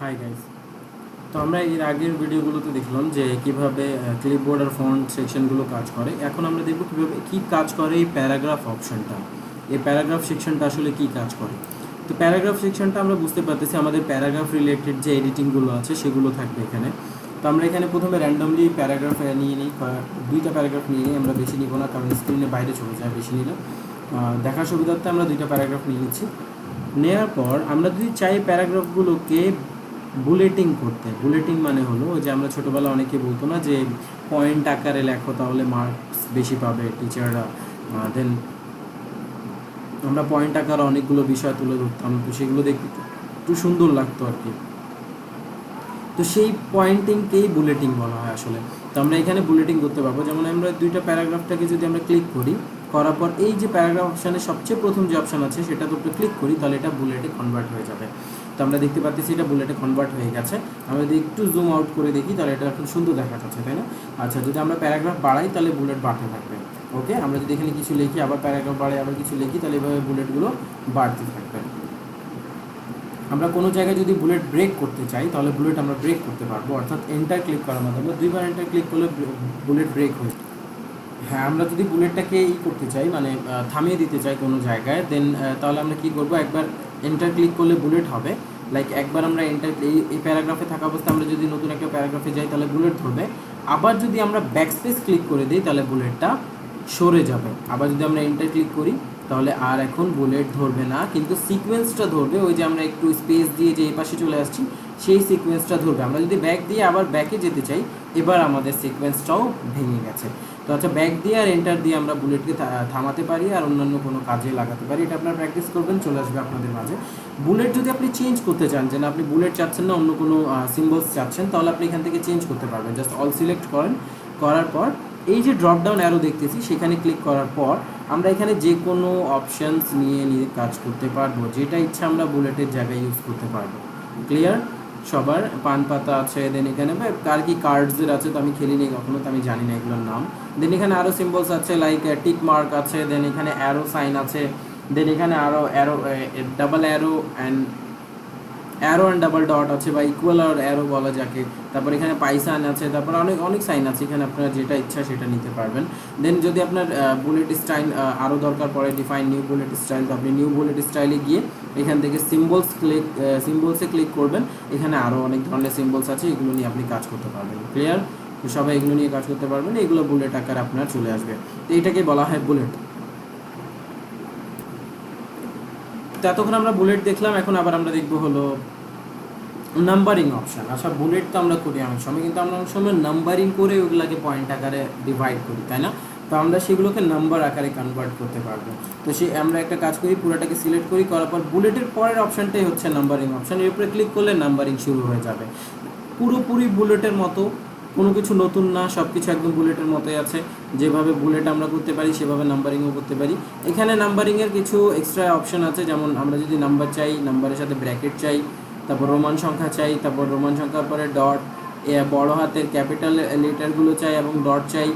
Hi guys তো আমরা এর আগের ভিডিওগুলোতে দেখলাম যে কীভাবে ক্লিপবোর্ড আর ফন্ট সেকশনগুলো কাজ করে। এখন আমরা দেখব কীভাবে, কি কাজ করে এই প্যারাগ্রাফ অপশনটা এই প্যারাগ্রাফ সেকশনটা আসলে কি কাজ করে? তো প্যারাগ্রাফ সেকশনটা আমরা বুঝতে পারতেছি আমাদের প্যারাগ্রাফ রিলেটেড যে এডিটিংগুলো আছে সেগুলো থাকবে এখানে। তো আমরা এখানে প্রথমে র্যান্ডমলি প্যারাগ্রাফ নিয়ে নিই দুইটা প্যারাগ্রাফ নিয়ে নিই, আমরা বেশি নিব না, কারণ স্ক্রিনে বাইরে চলে যায় বেশি নিলে। দেখার সুবিধার্থে আমরা দুইটা প্যারাগ্রাফ নিয়ে নিচ্ছি। নেওয়ার পর আমরা যদি চাই প্যারাগ্রাফগুলোকে বুলেটিং করতে বুলেটিং মানে হলো যে আমরা ছোটোবেলা অনেকে বলতো না যে পয়েন্ট আকারে লেখো তাহলে মার্কস বেশি পাবে টিচাররা দেন আমরা পয়েন্ট আকারে অনেকগুলো বিষয় তুলে ধরতাম, তো সেগুলো দেখতে একটু- একটু সুন্দর লাগতো আর কি। তো সেই পয়েন্টিংকেই বুলেটিং বলা হয় আসলে। তো আমরা এখানে বুলেটিং করতে পারব। যেমন আমরা দুইটা প্যারাগ্রাফটাকে যদি আমরা ক্লিক করি, করার পর এই যে প্যারাগ্রাফ অপশানে সবচেয়ে প্রথম যে অপশান আছে সেটাতে উপরে ক্লিক করি, তাহলে এটা বুলেটে কনভার্ট হয়ে যাবে। তো আমরা দেখতে পাচ্ছি এটা বুলেটে কনভার্ট হয়ে গেছে। আমরা যদি একটু জুম আউট করে দেখি, তাহলে এটা এখন সুন্দর দেখা যাচ্ছে, তাই না? আচ্ছা যদি আমরা প্যারাগ্রাফ বাড়াই, তাহলে বুলেট বাড়তে থাকবে। ওকে আমরা যদি এখানে কিছু লিখি, আবার প্যারাগ্রাফ বাড়াই, আবার কিছু লিখি, তাহলে এভাবে বুলেটগুলো বাড়তে থাকবে। আমরা কোনো জায়গায় যদি বুলেট ব্রেক করতে চাই, তাহলে বুলেট আমরা ব্রেক করতে পারব। অর্থাৎ এন্টার ক্লিক করার মাধ্যমে দুইবার এন্টার ক্লিক করলে বুলেট ব্রেক হয়ে হ্যাঁ আমরা যদি বুলেটটাকে ই করতে চাই মানে থামিয়ে দিতে চাই কোনো জায়গায় দেন তাহলে আমরা কি করব? একবার এন্টার ক্লিক করলে বুলেট হবে। লাইক একবার আমরা এন্টার এই প্যারাগ্রাফে থাকা অবস্থায় আমরা যদি নতুন একটা প্যারাগ্রাফে যাই, তাহলে বুলেট ধরবে। আবার যদি আমরা ব্যাকস্পেস ক্লিক করে দিই, তাহলে বুলেটটা সরে যাবে। আবার যদি আমরা এন্টার ক্লিক করি তাহলে আর এখন বুলেট ধরবে না, কিন্তু সিকোয়েন্সটা ধরবে, ওই যে আমরা একটু স্পেস দিয়ে যে এই পাশে চলে আসছি, সেই সিকোয়েন্সটা ধরবে। আমরা যদি ব্যাক দিয়ে আবার ব্যাকে যেতে চাই, এবার আমাদের সিকোয়েন্সটাও ভেঙে গেছে। তো আচ্ছা ব্যাক দিয়ে আর এন্টার দিয়ে আমরা বুলেটকে থামাতে পারি আর অন্যান্য কোনো কাজে লাগাতে পারি, এটা আপনারা প্র্যাকটিস করবেন, চলে আসবে আপনাদের মাঝে। বুলেট যদি আপনি চেঞ্জ করতে চান, যে আপনি বুলেট চাচ্ছেন না, অন্য কোনো সিম্বলস চাচ্ছেন, তাহলে আপনি এখান থেকে চেঞ্জ করতে পারবেন। জাস্ট অল সিলেক্ট করেন, করার পর এই যে ড্রপ ডাউন অ্যারো দেখতেছি, সেখানে ক্লিক করার পর আমরা এখানে যে কোনো অপশানস নিয়ে নিয়ে কাজ করতে পারব। যেটা ইচ্ছা আমরা বুলেটের জায়গায় ইউজ করতে পারব। ক্লিয়ার সবার পান পাতা আছে দেন এখানে কার কি কার্ডসের আছে তো আমি খেলিনি কখনো, তো আমি জানি না এগুলোর নাম। দেন এখানে আরও সিম্বলস আছে লাইক টিক মার্ক আছে দেন এখানে অ্যারো সাইন আছে দেন এখানে আরও arrow double arrow and arrow and double dot আছে বা ইকুয়াল আর অ্যারো বলা যাকে। তারপর এখানে পাইসান আছে, তারপর অনেক অনেক সাইন আছে, এখানে আপনারা যেটা ইচ্ছা সেটা নিতে পারবেন। দেন যদি আপনার বুলেট স্টাইল আরও দরকার পড়ে ডিফাইন নিউ বুলেট স্টাইল তো আপনি নিউ বুলেট স্টাইলে গিয়ে এখান থেকে সিম্বলস ক্লিক সিম্বলসে ক্লিক করবেন। এখানে আরও অনেক ধরনের সিম্বলস আছে, এগুলো নিয়ে আপনি কাজ করতে পারবেন। ক্লিয়ার সবাই এগুলো নিয়ে কাজ করতে পারবেন, এগুলো বুলেট আকার আপনার চলে আসবে। তো এটাকে বলা হয় বুলেট তো এতক্ষণ আমরা বুলেট দেখলাম, এখন আবার আমরা দেখব হলো নাম্বারিং অপশান আচ্ছা বুলেট তো আমরা করি অনেক সময়, কিন্তু আমরা অনেক সময় নাম্বারিং করে ওগুলাকে পয়েন্ট আকারে ডিভাইড করি, তাই না? তো আমরা সেগুলোকে নাম্বার আকারে কনভার্ট করতে পারব। তো সে, আমরা একটা কাজ করি, পুরোটাকে সিলেক্ট করি, করার পর বুলেটের পরের অপশানটাই হচ্ছে নাম্বারিং অপশান এর উপরে ক্লিক করলে নাম্বারিং শুরু হয়ে যাবে। পুরোপুরি বুলেটের মতো, কোনো কিছু নতুন না সব কিছু একদম বুলেটের মতোই আছে। যেভাবে বুলেট আমরা করতে পারি, সেভাবে নাম্বারিংও করতে পারি। এখানে নাম্বারিংয়ের কিছু এক্সট্রা অপশন আছে, যেমন আমরা যদি নাম্বার চাই নাম্বারের সাথে ব্র্যাকেট চাই, তারপর রোমান সংখ্যা চাই, তারপর রোমান সংখ্যার পরে ডট বড় হাতের ক্যাপিটাল লেটারগুলো চাই এবং ডট চাই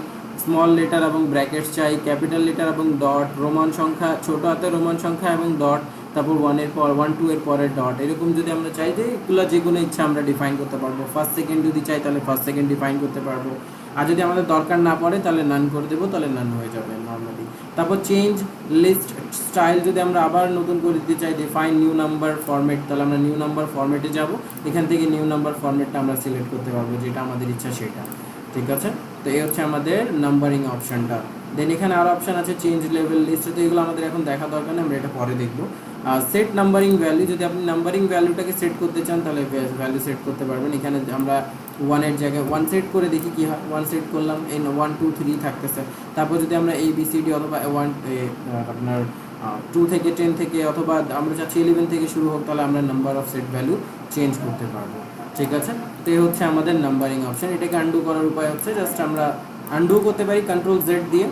স্মল লেটার এবং ব্র্যাকেটস চাই ক্যাপিটাল লেটার এবং ডট রোমান সংখ্যা, ছোট হাতের রোমান সংখ্যা এবং ডট তারপর ওয়ানের পর ওয়ান টু এর পরে ডট এরকম যদি আমরা চাই যে, এগুলো যে কোনো ইচ্ছা আমরা ডিফাইন করতে পারব। ফার্স্ট সেকেন্ড যদি চাই, তাহলে ফার্স্ট সেকেন্ড ডিফাইন করতে পারব। আর যদি আমাদের দরকার না পড়ে, তাহলে নান করে দেবো, তাহলে নান হয়ে যাবে নর্মালি তারপর চেঞ্জ লিস্ট স্টাইল যদি আমরা আবার নতুন করে দিতে চাই ডিফাইন নিউ নাম্বার ফরম্যাট তাহলে আমরা নিউ নাম্বার ফরম্যাটে যাব। এখান থেকে নিউ নাম্বার ফরম্যাটটা আমরা সিলেক্ট করতে পারব, যেটা আমাদের ইচ্ছা সেটা। ঠিক আছে? তো এই হচ্ছে আমাদের নাম্বারিং অপশানটা দেন এখানে আরও অপশান আছে চেঞ্জ লেভেল লিস্ট তো এগুলো আমাদের এখন দেখা দরকার নেই, আমরা এটা পরে দেখব। সেট নাম্বারিং ভ্যালু যদি আপনি নাম্বারিং ভ্যালুটাকে সেট করতে চান, তাহলে ভ্যালু সেট করতে পারবেন। এখানে আমরা ওয়ানের জায়গায় ওয়ান সেট করে দেখি কী হয় ওয়ান সেট করলাম এন ওয়ান টু থ্রি থাকতেছে। তারপর যদি আমরা এই বিসিডি অথবা ওয়ান আপনার টু থেকে টেন থেকে অথবা আমরা চাচ্ছি ইলেভেন থেকে শুরু হোক, তাহলে আমরা number of set value change করতে পারব। ঠিক আছে? তো এই হচ্ছে আমাদের নাম্বারিং অপশন এটাকে আন্ডু করার উপায় হচ্ছে জাস্ট আমরা আন্ডু করতে পারি কন্ট্রোল জেড দিয়ে।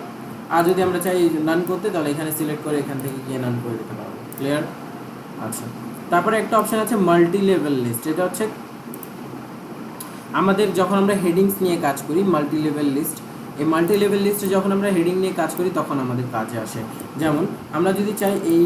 আর যদি আমরা চাই নান করতে, তাহলে এখানে সিলেক্ট করে এখান থেকে গিয়ে নান করে দিতে পারব। ক্লিয়ার আচ্ছা। তারপরে একটা অপশন আছে মাল্টি লেভেল লিস্ট এটা হচ্ছে আমাদের যখন আমরা হেডিংস নিয়ে কাজ করি মাল্টি লেভেল লিস্ট এই মাল্টি লেভেল লিস্টে যখন আমরা হেডিং নিয়ে কাজ করি, তখন আমাদের কাজে আসে। যেমন, আমরা যদি চাই এই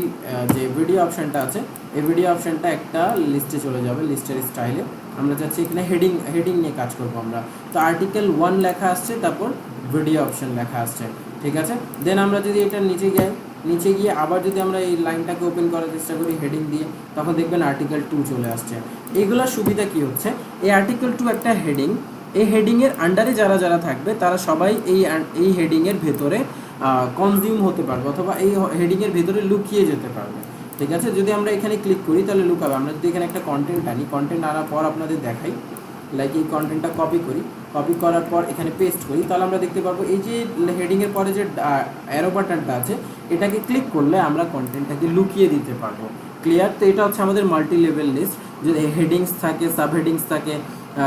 যে ভিডিও অপশানটা আছে, এই ভিডিও অপশানটা একটা লিস্টে চলে যাবে লিস্টের স্টাইলে আমরা চাচ্ছি এখানে হেডিং হেডিং নিয়ে কাজ করব আমরা। তো আর্টিকেল ওয়ান লেখা আসছে, তারপর ভিডিও অপশন লেখা আসছে। ঠিক আছে? দেন আমরা যদি এটা নিচে যাই নিচে গিয়ে আবার যদি আমরা এই লাইনটাকে ওপেন করার চেষ্টা করি হেডিং দিয়ে, তখন দেখবেন আর্টিকেল টু চলে আসছে। এইগুলোর সুবিধা কি হচ্ছে? এই আর্টিকেল টু একটা হেডিং এই হেডিংয়ের আন্ডারে যারা যারা থাকবে, তারা সবাই এই এই হেডিংয়ের ভেতরে কনজিউম হতে পারবে অথবা এই হেডিংয়ের ভেতরে লুকিয়ে যেতে পারবে। ঠিক আছে? যদি আমরা এখানে ক্লিক করি, তাহলে লুকাবে। আমরা যদি এখানে একটা কন্টেন্ট আনি কন্টেন্ট আনার পর আপনাদের দেখাই। লাইক এই কন্টেন্টটা কপি করি। কপি করার পর এখানে পেস্ট করি। তাহলে আমরা দেখতে পারব, এই যে হেডিংয়ের পরে যে অ্যারো বাটনটা আছে, এটাকে ক্লিক করলে আমরা কন্টেন্টটাকে লুকিয়ে দিতে পারব। ক্লিয়ার তো এটা হচ্ছে আমাদের মাল্টি লেভেল লিস্ট যদি হেডিংস থাকে সাব হেডিংস থাকে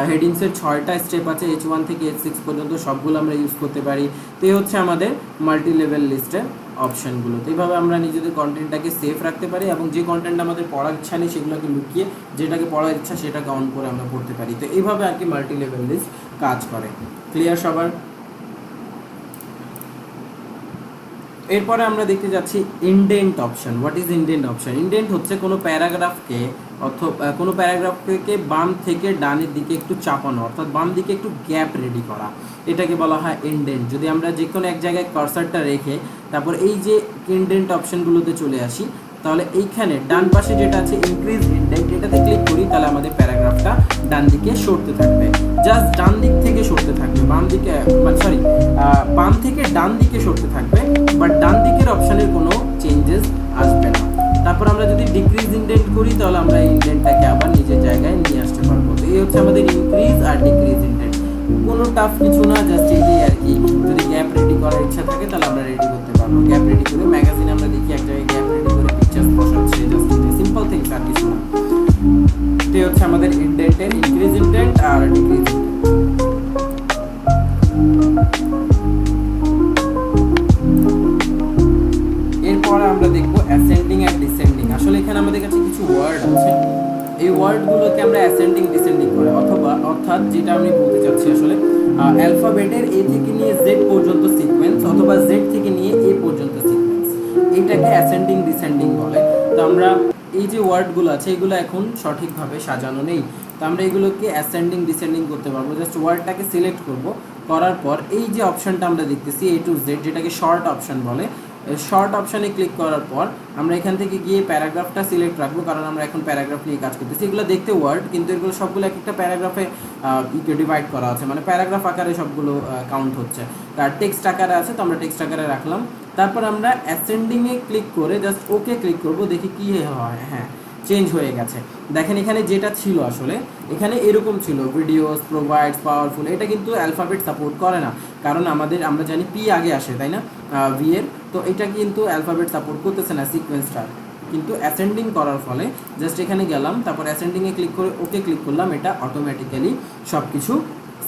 হেডিংসের ছয়টা স্টেপ আছে এইচ ওয়ান থেকে এইচ সিক্স পর্যন্ত সবগুলো আমরা ইউজ করতে পারি। তো এই হচ্ছে আমাদের মাল্টি লেভেল লিস্টের অপশানগুলো তো এইভাবে আমরা নিজেদের কন্টেন্টটাকে সেফ রাখতে পারি এবং যে কন্টেন্ট আমাদের পড়ার ইচ্ছা নেই, সেগুলোকে লুকিয়ে যেটাকে পড়ার ইচ্ছা সেটাকে অন করে আমরা পড়তে পারি। তো এইভাবে আর কি মাল্টি লেভেল লিস্ট কাজ করে। ক্লিয়ার সবার? এরপরে আমরা দেখতে যাচ্ছি indent option what is indent option indent হচ্ছে কোনো প্যারাগ্রাফকে অর্থ কোনো প্যারাগ্রাফকে বাম থেকে ডানের দিকে একটু চাপানো, অর্থাৎ বাম দিকে একটু গ্যাপ রেডি করা। এটাকে বলা হয় ইন্ডেন্ট যদি আমরা যে কোনো এক জায়গায় কার্সারটা রেখে তারপর এই যে ইন্ডেন্ট অপশনগুলোতে চলে আসি, তাহলে এইখানে ডান পাশে যেটা আছে ইনক্রিজ ইন্ডেক্ট এটাতে ক্লিক করি, তাহলে আমাদের প্যারাগ্রাফটা ডান দিকে সরতে থাকবে। জাস্ট ডান দিক থেকে সরতে থাকবে, বাম দিকে মানে সরি বাম থেকে ডান দিকে সরতে থাকবে বাট ডান দিকের অপশানের কোনো চেঞ্জেস আসবে না। তারপর আমরা যদি ডিক্রিজ ইন্ডেন্ট করি, তাহলে আমরা এই ইন্ডেন্টটাকে আবার নিজের জায়গায় নিয়ে আসতে পারব। তো এই হচ্ছে আমাদের ইনক্রিজ আর ডিক্রিজ ইন্ডেন্ট কোনো টাফ কিছু না জাস্ট এইটাই আর কি, যদি গ্যাপ রেডি করার ইচ্ছা থাকে, তাহলে আমরা রেডি করতে পারব। গ্যাপ রেডি করে ম্যাগাজিন আমরা দেখি, এক জায়গায় গ্যাপ রেডি করে পিকচার্স বসাচ্ছে জাস্ট সিম্পল থিংস আর কিছু না। এটাই হচ্ছে আমাদের ইন্ডেন্টের ইনক্রিজ ইন্ডেন্ট আর ডিক্রিজ এরপরে আমরা দেখব অ্যাসেন্ডিং অ্যান্ড ডিসেন্ডিং আসলে এখানে আমাদের কাছে কিছু ওয়ার্ড আছে। এই ওয়ার্ডগুলোকে আমরা অ্যাসেন্ডিং ডিসেন্ডিং করে অথবা অর্থাৎ যেটা আমি বলতে চাচ্ছি আসলে অ্যালফাবেটের এ থেকে নিয়ে জেড পর্যন্ত সিকোয়েন্স অথবা জেড থেকে নিয়ে এ পর্যন্ত সিকোয়েন্স এটাকে অ্যাসেন্ডিং ডিসেন্ডিং বলে। তো আমরা এই যে ওয়ার্ডগুলো আছে, এগুলো এখন সঠিকভাবে সাজানো নেই। তো আমরা এগুলোকে অ্যাসেন্ডিং ডিসেন্ডিং করতে পারব। জাস্ট ওয়ার্ডটাকে সিলেক্ট করব। করার পর এই যে অপশানটা আমরা দেখতেছি এ টু জেড যেটাকে শর্ট অপশান বলে শর্ট অপশানে ক্লিক করার পর আমরা এখান থেকে গিয়ে প্যারাগ্রাফটা সিলেক্ট রাখব, কারণ আমরা এখন প্যারাগ্রাফ নিয়ে কাজ করতেছি। এগুলো দেখতে ওয়ার্ড কিন্তু এগুলো সবগুলো এক একটা প্যারাগ্রাফে ডিভাইড করা আছে। মানে প্যারাগ্রাফ আকারে সবগুলো কাউন্ট হচ্ছে। আর টেক্সট আকারে আছে, তো আমরা টেক্সট আকারে রাখলাম। তারপর আমরা অ্যাসেন্ডিংয়ে ক্লিক করে জাস্ট ওকে ক্লিক করব, দেখি কী হয় হ্যাঁ চেঞ্জ হয়ে গেছে। দেখেন এখানে যেটা ছিল আসলে, এখানে এরকম ছিল ভিডিওস প্রোভাইডস পাওয়ারফুল এটা কিন্তু অ্যালফাবেট সাপোর্ট করে না। কারণ আমাদের, আমরা জানি পি আগে আসে, তাই না? ভি এর, তো এটা কিন্তু অ্যালফাবেট সাপোর্ট করতেছে না সিকোয়েন্সটা কিন্তু অ্যাসেন্ডিং করার ফলে জাস্ট এখানে গেলাম, তারপর অ্যাসেন্ডিংয়ে ক্লিক করে ওকে ক্লিক করলাম, এটা অটোমেটিক্যালি সব কিছু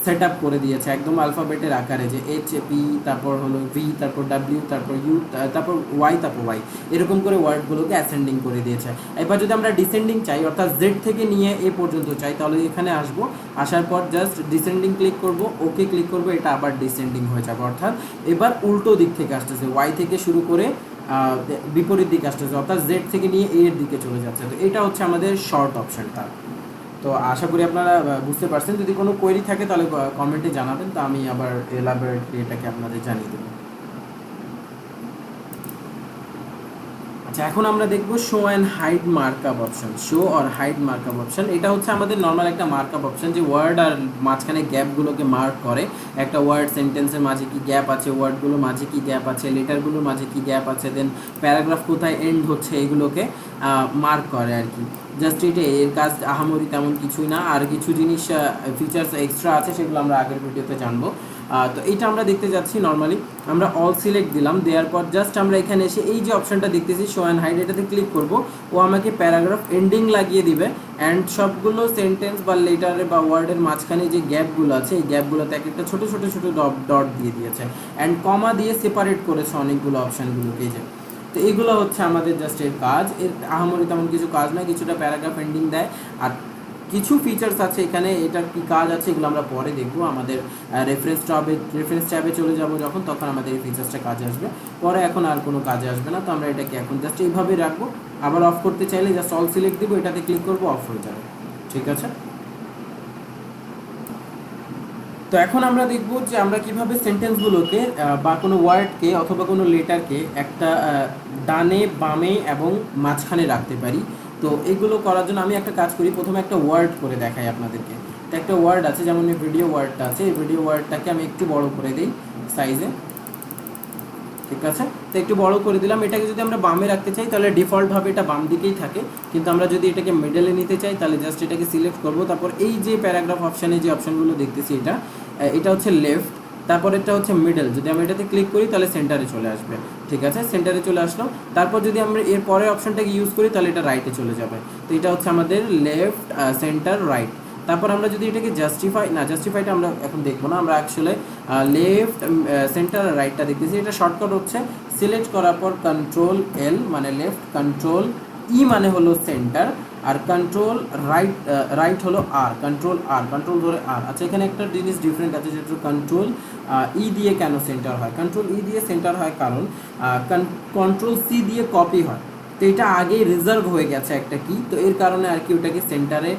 সেট আপ করে দিয়েছে, একদম আলফাবেটের আকারে যে এইচ পি তারপর হলো ভি তারপর ডাব্লিউ তারপর ইউ তারপর ওয়াই তারপর ওয়াই এরকম করে ওয়ার্ডগুলোকে অ্যাসেন্ডিং করে দিয়েছে। এবার যদি আমরা ডিসেন্ডিং চাই, অর্থাৎ জেড থেকে নিয়ে এ পর্যন্ত চাই, তাহলে এখানে আসব, আসার পর জাস্ট ডিসেন্ডিং ক্লিক করব ওকে ক্লিক করব, এটা আবার ডিসেন্ডিং হয়ে যাবে। অর্থাৎ এবার উল্টো দিক থেকে আসতেছে ওয়াই থেকে শুরু করে বিপরীত দিকে আসতেছে, অর্থাৎ জেড থেকে নিয়ে এর দিকে চলে যাচ্ছে। তো এটা হচ্ছে আমাদের শর্ট অপশনটা তো আশা করি আপনারা বুঝতে পারছেন। যদি কোনো কোয়েরি থাকে তাহলে কমেন্টে জানাবেন। তো আমি আবার এলাবোরেটলি এটাকে আপনাদের জানিয়ে দেবো। আচ্ছা এখন আমরা দেখব show and hide markup option show or hide markup option এটা হচ্ছে আমাদের নর্মাল একটা মার্কআপ অপশন যে ওয়ার্ড আর মাঝখানে গ্যাপগুলোকে মার্ক করে। একটা ওয়ার্ড সেন্টেন্সের মাঝে কি গ্যাপ আছে ওয়ার্ডগুলোর মাঝে কি গ্যাপ আছে লেটারগুলোর মাঝে কি গ্যাপ আছে দেন প্যারাগ্রাফ কোথায় এন্ড হচ্ছে, এগুলোকে মার্ক করে আর কি। জাস্ট এটা এর কাজ আহামরি তেমন কিছুই না। আর কিছু জিনিস ফিচার্স এক্সট্রা আছে, সেগুলো আমরা আগের ভিডিওতে জানব। তো এইটা আমরা দেখতে যাচ্ছি নর্মালি আমরা অল সিলেক্ট দিলাম। দেওয়ার পর জাস্ট আমরা এখানে এসে এই যে অপশনটা দেখতেছি শো অ্যান্ড হাইড এটাতে ক্লিক করব। ও আমাকে প্যারাগ্রাফ এন্ডিং লাগিয়ে দিবে। অ্যান্ড সবগুলো সেন্টেন্স বা লেটারে বা ওয়ার্ডের মাঝখানে যে গ্যাপগুলো আছে, এই গ্যাপগুলোতে এক একটা ছোটো ছোটো ছোটো ডট দিয়ে দিয়েছে। অ্যান্ড কমা দিয়ে সেপারেট করেছে অনেকগুলো অপশানগুলোকে যে। তো এগুলো হচ্ছে আমাদের জাস্ট এর কাজ। এর আহামরি তেমন কিছু কাজ নয়, কিছুটা প্যারাগ্রাফ এন্ডিং দেয়। আর কিছু ফিচার্স আছে এখানে এটার কি কাজ আছে এগুলো আমরা পরে দেখব। আমাদের রেফারেন্স ট্যাবে রেফারেন্স ট্যাবে চলে যাব যখন, তখন আমাদের এই ফিচার্সটা কাজে আসবে। পরে এখন আর কোনো কাজে আসবে না, তো আমরা এটাকে এখন জাস্ট এইভাবেই রাখব। আবার অফ করতে চাইলে জাস্ট অল সিলেক্ট দিব, এটাতে ক্লিক করব অফ হয়ে যাবে। ঠিক আছে? তো এখন আমরা দেখব যে আমরা কীভাবে সেন্টেন্সগুলোকে বা কোনো ওয়ার্ডকে অথবা কোনো লেটারকে একটা ডানে, বামে এবং মাঝখানে রাখতে পারি। তো এগুলো করার জন্য আমি একটা কাজ করি। প্রথমে একটা ওয়ার্ড করে দেখাই আপনাদেরকে। তো একটা ওয়ার্ড আছে, যেমন ভিডিও ওয়ার্ডটা আছে। এই ভিডিও ওয়ার্ডটাকে আমি একটু বড় করে দিই সাইজে ঠিক আছে? তো একটু বড় করে দিলাম। এটাকে যদি আমরা বামে রাখতে চাই, তাহলে ডিফল্টভাবে এটা বাম দিকেই থাকে। কিন্তু আমরা যদি এটাকে মিডলে নিতে চাই, তাহলে জাস্ট এটাকে সিলেক্ট করব। তারপর এই যে প্যারাগ্রাফ অপশানে যে অপশানগুলো দেখতেছি এটা এটা হচ্ছে লেফট তারপর এটা হচ্ছে মিডল যদি আমি এটাতে ক্লিক করি, তাহলে সেন্টারে চলে আসবে। ঠিক আছে? সেন্টারে চলে আসলো। তারপর যদি আমরা এর পরের অপশানটাকে ইউজ করি, তাহলে এটা রাইটে চলে যাবে। তো এটা হচ্ছে আমাদের লেফট সেন্টার রাইট তারপর আমরা যদি এটাকে জাস্টিফাই না জাস্টিফাইটা আমরা এখন দেখব না। আমরা অ্যাকচুয়ালি লেফট সেন্টার রাইটটা দেখতেছি। এটা শর্টকাট হচ্ছে। সিলেক্ট করার পর কন্ট্রোল এল মানে লেফট কন্ট্রোল ই মানে হলো সেন্টার আর কন্ট্রোল রাইট রাইট হলো আর কন্ট্রোল আর কন্ট্রোল ধরে আর আচ্ছা এখানে একটা জিনিস ডিফারেন্ট আছে যেটা কন্ট্রোল ই দিয়ে কেন সেন্টার হয়? কন্ট্রোল ই দিয়ে সেন্টার হয় কারণ কন্ট্রোল সি দিয়ে কপি হয়। তো এটা আগেই রিজার্ভ হয়ে গেছে একটা কি তো এর কারণে আর কি ওটাকে সেন্টারে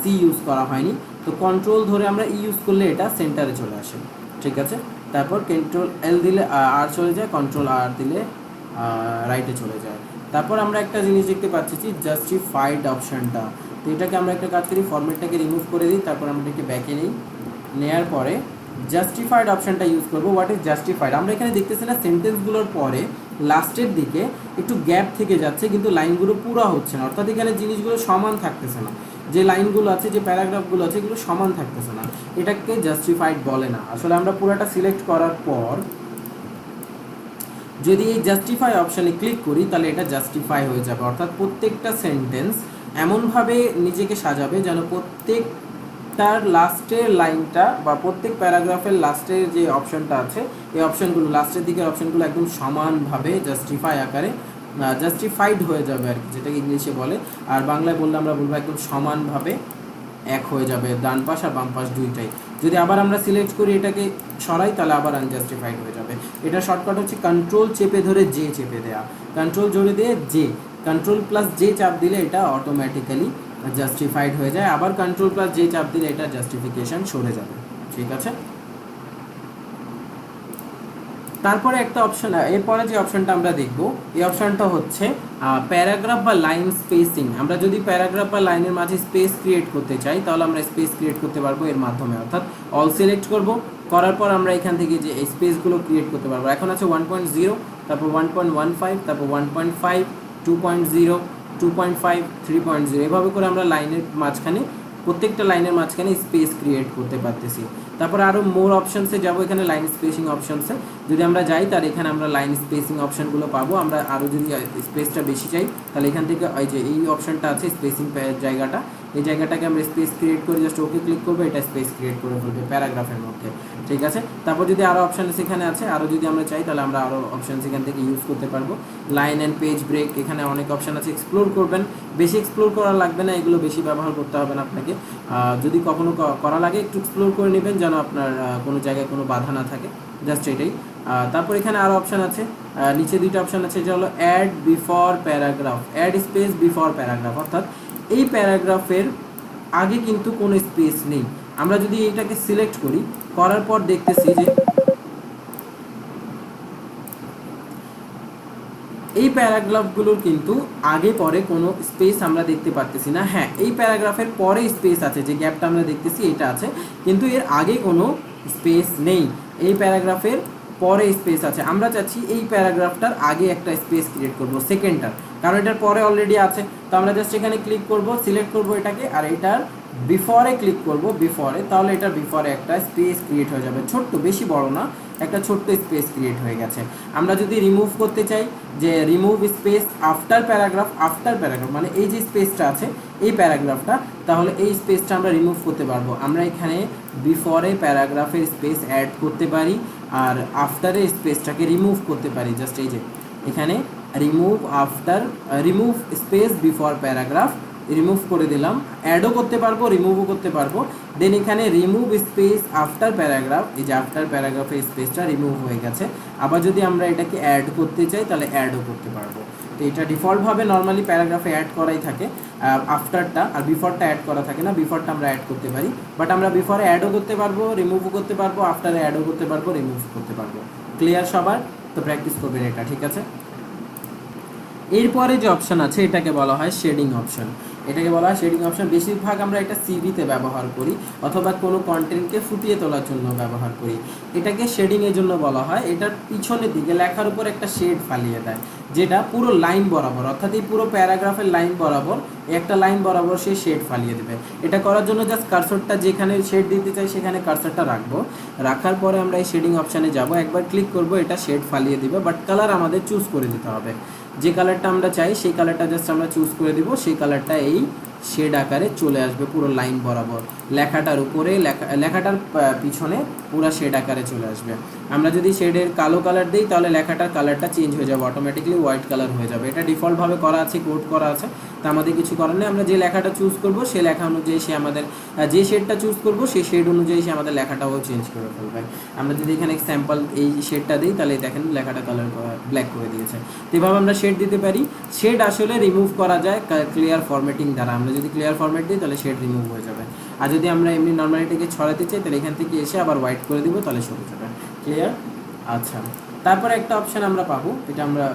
সি ইউজ করা হয়নি। তো কন্ট্রোল ধরে আমরা ই ইউজ করলে এটা সেন্টারে চলে আসে। ঠিক আছে? তারপর কন্ট্রোল এল দিলে আর চলে যায় কন্ট্রোল আর দিলে রাইটে চলে যায়। তারপর আমরা একটা জিনিস দেখতে পাচ্ছি জাস্টিফাইড অপশনটা তো এটাকে আমরা একটা কাজ করি ফরম্যাটটাকে রিমুভ করে দিই, তারপর আমরা এটাকে ব্যাকে নিই। নেয়ার পরে জাস্টিফাইড অপশনটা ইউজ করব। হোয়াট ইজ জাস্টিফাইড আমরা এখানে দেখতেছি না সেন্টেন্সগুলোর পরে লাস্টের দিকে একটু গ্যাপ থেকে যাচ্ছে, কিন্তু লাইনগুলো পুরো হচ্ছে না। অর্থাৎ এখানে জিনিসগুলো সমান থাকতেছে না। যে লাইনগুলো আছে, যে প্যারাগ্রাফগুলো আছে, এগুলো সমান থাকতেছে না। এটাকে জাস্টিফাইড বলে না। আসলে আমরা পুরোটা সিলেক্ট করার পর যদি এই জাস্টিফাই অপশানে ক্লিক করি, তাহলে এটা জাস্টিফাই হয়ে যাবে। অর্থাৎ প্রত্যেকটা সেন্টেন্স এমনভাবে নিজেকে সাজাবে যেন প্রত্যেকটার লাস্টের লাইনটা বা প্রত্যেক প্যারাগ্রাফের লাস্টের যে অপশনটা আছে, এই অপশনগুলো লাস্টের দিকের অপশনগুলো একদম সমানভাবে জাস্টিফাই আকারে জাস্টিফাইড হয়ে যাবে আর কি, যেটাকে ইংলিশে বলে। আর বাংলায় বললে আমরা বলব একদম সমানভাবে এক হয়ে যাবে, ডান পাশ আর বাম পাশ দুইটাই। যদি আবার আমরা সিলেক্ট করি এটাকে সরাই, তাহলে আবার আনজাস্টিফাইড হয়ে যাবে। এটা শর্টকাট হচ্ছে কন্ট্রোল চেপে ধরে জে চেপে দেয়া। কন্ট্রোল জোরে দিয়ে জে কন্ট্রোল প্লাস জে চাপ দিলে এটা অটোমেটিক্যালি জাস্টিফাইড হয়ে যায়। আবার কন্ট্রোল প্লাস জে চাপ দিলে এটা জাস্টিফিকেশন সরে যাবে। ঠিক আছে? তারপরে একটা অপশন এরপরে যে অপশনটা আমরা দেখব, এই অপশনটা হচ্ছে প্যারাগ্রাফ বা লাইন স্পেসিং আমরা যদি প্যারাগ্রাফ বা লাইনের মাঝে স্পেস ক্রিয়েট করতে চাই, তাহলে আমরা স্পেস ক্রিয়েট করতে পারব এর মাধ্যমে। অর্থাৎ অল সিলেক্ট করব, করার পর আমরা এখান থেকে যে স্পেসগুলো ক্রিয়েট করতে পারব। এখন আছে ওয়ান পয়েন্ট জিরো তারপর ওয়ান পয়েন্ট ওয়ান ফাইভ তারপর one point five two point zero two point five three point zero এভাবে করে আমরা লাইনের মাঝখানে প্রত্যেকটা লাইনের মাঝখানে স্পেস ক্রিয়েট করতে পারতেছি। তারপর আরও মোর অপশনসে যাব, এখানে লাইন স্পেসিং অপশনসে যদি আমরা যাই তার এখানে আমরা লাইন স্পেসিং অপশনগুলো পাবো। আমরা আরও যদি স্পেসটা বেশি চাই, তাহলে এখান থেকে এই যে এই অপশনটা আছে স্পেসিং জায়গাটা। এই জায়গাটাকে আমরা স্পেস ক্রিয়েট করে জাস্ট ওকে ক্লিক করব, এটা স্পেস ক্রিয়েট করে ফেলবে, প্যারাগ্রাফের মধ্যে। ঠিক আছে? তারপর যদি আরও অপশান সেখানে আছে আরও যদি আমরা চাই, তাহলে আমরা আরও অপশান সেখান থেকে ইউজ করতে পারব। লাইন অ্যান্ড পেজ ব্রেক এখানে অনেক অপশান আছে এক্সপ্লোর করবেন। বেশি এক্সপ্লোর করা লাগবে না, এগুলো বেশি ব্যবহার করতে হবে না আপনাকে। যদি কখনো করা লাগে, একটু এক্সপ্লোর করে নেবেন, যেন আপনার কোনো জায়গায় কোনো বাধা না থাকে। জাস্ট এটাই। তারপর এখানে আরও অপশান আছে। নিচে দুইটা অপশান আছে, যেটা হলো add before paragraph add space before paragraph অর্থাৎ এই প্যারাগ্রাফের আগে কিন্তু কোনো স্পেস নেই। আমরা যদি এটাকে সিলেক্ট করি, করার পর দেখতেছি যে এই প্যারাগ্রাফগুলোর কিন্তু আগে পরে কোনো স্পেস আমরা দেখতে পারতেছি না। হ্যাঁ এই প্যারাগ্রাফের পরে স্পেস আছে, যে গ্যাপটা আমরা দেখতেছি, এটা আছে। কিন্তু এর আগে কোনো স্পেস নেই। এই প্যারাগ্রাফের পরে স্পেস আছে। আমরা চাচ্ছি এই প্যারাগ্রাফটার আগে একটা স্পেস ক্রিয়েট করব সেকেন্ডটার কারণ এটার পরে অলরেডি আছে। তো আমরা জাস্ট এখানে ক্লিক করব সিলেক্ট করব এটাকে, আর এটার বিফোরে ক্লিক করব বিফোরে তাহলে এটার বিফোরে একটা স্পেস ক্রিয়েট হয়ে যাবে। ছোট্ট, বেশি বড় না, একটা ছোট্ট স্পেস ক্রিয়েট হয়ে গেছে। আমরা যদি রিমুভ করতে চাই, যে remove space after paragraph after paragraph মানে এই যে স্পেসটা আছে, এই প্যারাগ্রাফটা তাহলে এই স্পেসটা আমরা রিমুভ করতে পারব। আমরা এখানে বিফোরে প্যারাগ্রাফের স্পেস অ্যাড করতে পারি। আর আফটারে স্পেসটাকে রিমুভ করতে পারি। জাস্ট এই যে, এখানে remove after remove space before paragraph remove করে দিলাম। অ্যাডও করতে পারব রিমুভও করতে পারব। দেন এখানে রিমুভ স্পেস আফটার প্যারাগ্রাফ এই যে আফটার প্যারাগ্রাফের স্পেসটা রিমুভ হয়ে গেছে। আবার যদি আমরা এটাকে অ্যাড করতে চাই, তাহলে অ্যাডও করতে পারব। তো এটা ডিফল্টভাবে নর্মালি প্যারাগ্রাফে অ্যাড করাই থাকে আফটারটা আর বিফোরটা অ্যাড করা থাকে না বিফোরটা আমরা অ্যাড করতে পারি। বাট আমরা বিফোরে অ্যাডও করতে পারব রিমুভও করতে পারব আফটারে অ্যাডও করতে পারব রিমুভ করতে পারব। ক্লিয়ার সবার? তো প্র্যাকটিস করবেন এটা, ঠিক আছে? এরপরে যে অপশান আছে, এটাকে বলা হয় শেডিং অপশন এটাকে বলা হয় শেডিং অপশন বেশিরভাগ আমরা এটা সিভিতে ব্যবহার করি অথবা কোনো কন্টেন্টকে ফুটিয়ে তোলার জন্য ব্যবহার করি। এটাকে শেডিংয়ের জন্য বলা হয়। এটার পিছনের দিকে লেখার উপর একটা শেড ফালিয়ে দেয়, যেটা পুরো লাইন বরাবর, অর্থাৎ এই পুরো প্যারাগ্রাফের লাইন বরাবর একটা লাইন বরাবর সে শেড ফালিয়ে দেবে। এটা করার জন্য জাস্ট কার্সরটা যেখানে শেড দিতে চাই সেখানে কার্সরটা রাখব। রাখার পরে আমরা এই শেডিং অপশানে যাব। একবার ক্লিক করব, এটা শেড ফালিয়ে দিবে বাট কালার আমাদের চুজ করে দিতে হবে। যে কালারটা আমরা চাই, সেই কালারটা জাস্ট আমরা চুজ করে দিব, সেই কালারটা এই শেড আকারে চলে আসবে পুরো লাইন বরাবর। লেখাটার উপরে, লেখা, লেখাটার পিছনে পুরো শেড আকারে চলে আসবে। আমরা যদি শেডের কালো কালার দিই, তাহলে লেখাটার কালারটা চেঞ্জ হয়ে যাবে অটোমেটিকলি হোয়াইট কালার হয়ে যাবে। এটা ডিফল্টভাবে করা আছে কোড করা আছে, তা আমাদের কিছু করার নেই। আমরা যে লেখাটা চুজ করব, সে লেখা অনুযায়ী সে আমাদের যে শেডটা চুজ করব সেই শেড অনুযায়ী সে আমাদের লেখাটাও চেঞ্জ করে ফেলবে। আমরা যদি এখানে স্যাম্পল এই শেডটা দিই, তাহলে দেখেন লেখাটা কালার ব্ল্যাক করে দিয়েছে। তো এভাবে আমরা শেড দিতে পারি। শেড আসলে রিমুভ করা যায় ক্লিয়ার ফরম্যাটিং দ্বারা। আমরা যদি ক্লিয়ার ফরম্যাট দিই, তাহলে শেড রিমুভ হয়ে যাবে। আর যদি আমরা এমনি নর্মালিটিকে ছড়াতে চাই, তাহলে এখান থেকে এসে আবার হোয়াইট করে দিব, তাহলে যাবে ক্লিয়ার আচ্ছা। তারপরে একটা অপশান আমরা পাবো, এটা আমরা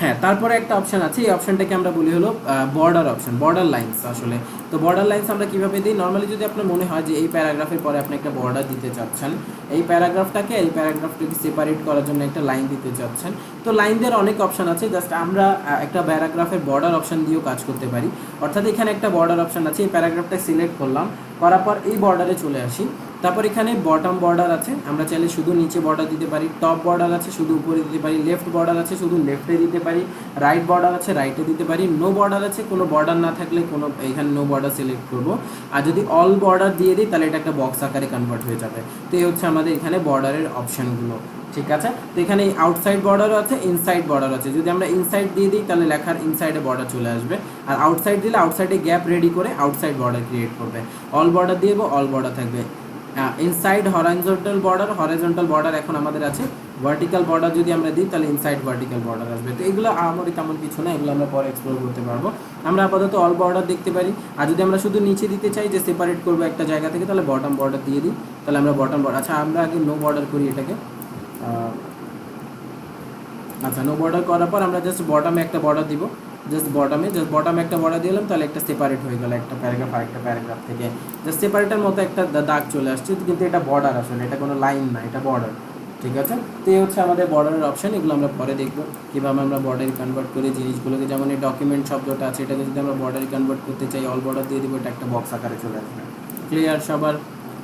হ্যাঁ তারপরে একটা অপশন আছে। এই অপশনটাকে আমরা বলি হলো বর্ডার অপশন বর্ডার লাইন্স আসলে। তো বর্ডার লাইন্স আমরা কীভাবে দিই? নর্মালি যদি আপনার মনে হয় যে এই প্যারাগ্রাফের পরে আপনি একটা বর্ডার দিতে চাচ্ছেন, এই প্যারাগ্রাফটাকে এই প্যারাগ্রাফটাকে সেপারেট করার জন্য একটা লাইন দিতে চাচ্ছেন। তো লাইন দেওয়ার অনেক অপশন আছে জাস্ট আমরা একটা প্যারাগ্রাফের বর্ডার অপশন দিয়েও কাজ করতে পারি। অর্থাৎ এখানে একটা বর্ডার অপশন আছে, এই প্যারাগ্রাফটা সিলেক্ট করলাম, করার পর এই বর্ডারে চলে আসি। তারপর এখানে বটম বর্ডার আছে, আমরা চাইলে শুধু নিচে বর্ডার দিতে পারি টপ বর্ডার আছে, শুধু উপরে দিতে পারি লেফট বর্ডার আছে, শুধু লেফটে দিতে পারি রাইট বর্ডার আছে রাইটে দিতে পারি নো বর্ডার আছে, কোনো বর্ডার না থাকলে কোনো, এখানে নো বর্ডার সিলেক্ট করব। আর যদি অল বর্ডার দিয়ে দিই, তাহলে এটা একটা বক্স আকারে কনভার্ট হয়ে যাবে। তো এই হচ্ছে আমাদের এখানে বর্ডারের অপশানগুলো ঠিক আছে? তো এখানে আউটসাইড বর্ডারও আছে ইনসাইড বর্ডার আছে। যদি আমরা ইনসাইড দিয়ে দিই, তাহলে লেখার ইনসাইডে বর্ডার চলে আসবে। আর আউটসাইড দিলে আউটসাইডে গ্যাপ রেডি করে আউটসাইড বর্ডার ক্রিয়েট করবে। অল বর্ডার দিয়ে অল বর্ডার থাকবে। Inside horizontal border horizontal border এখন আমাদের আছে। ভার্টিক্যাল বর্ডার যদি আমরা দিই, তাহলে ইনসাইড ভার্টিক্যাল বর্ডার আসবে। তো এগুলো আমারই তেমন কিছু না, এগুলো আমরা পরে এক্সপ্লোর করতে পারব। আমরা আপাতত অল বর্ডার দেখতে পারি। আর যদি আমরা শুধু নিচে দিতে চাই যে সেপারেট করব একটা জায়গা থেকে, তাহলে বটম বর্ডার দিয়ে দিই। তাহলে আমরা বটম বর্ডার আচ্ছা আমরা আগে নো বর্ডার করি এটাকে। আচ্ছা নো বর্ডার করার পর আমরা জাস্ট বটমে একটা বর্ডার দিব। জাস্ট বটমে জাস্ট বটমে একটা বর্ডার দিলাম তাহলে একটা সেপারেট হয়ে গেল একটা প্যারাগ্রাফ আর একটা প্যারাগ্রাফ থেকে। জাস্ট সেপারেটের মতো একটা দাগ চলে আসছে, কিন্তু এটা বর্ডার আসলে, এটা কোনো লাইন না, এটা বর্ডার ঠিক আছে? তো এই হচ্ছে আমাদের বর্ডারের অপশন এগুলো আমরা পরে দেখব। কীভাবে আমরা বর্ডারে কনভার্ট করি জিনিসগুলোকে, যেমন এই ডকুমেন্ট শব্দটা আছে এটাকে যদি আমরা বর্ডারে কনভার্ট করতে চাই অল বর্ডার দিয়ে দিব, এটা একটা বক্স আকারে চলে আসবে। ক্লিয়ার সবার?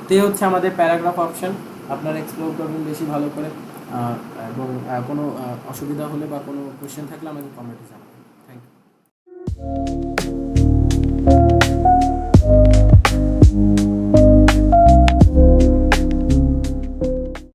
তো এই হচ্ছে আমাদের প্যারাগ্রাফ অপশন আপনারা এক্সপ্লোর করবেন বেশি ভালো করে। এবং কোনো অসুবিধা হলে বা কোনো কোয়েশ্চেন থাকলে আমাকে কমেন্টে জানাবেন। Música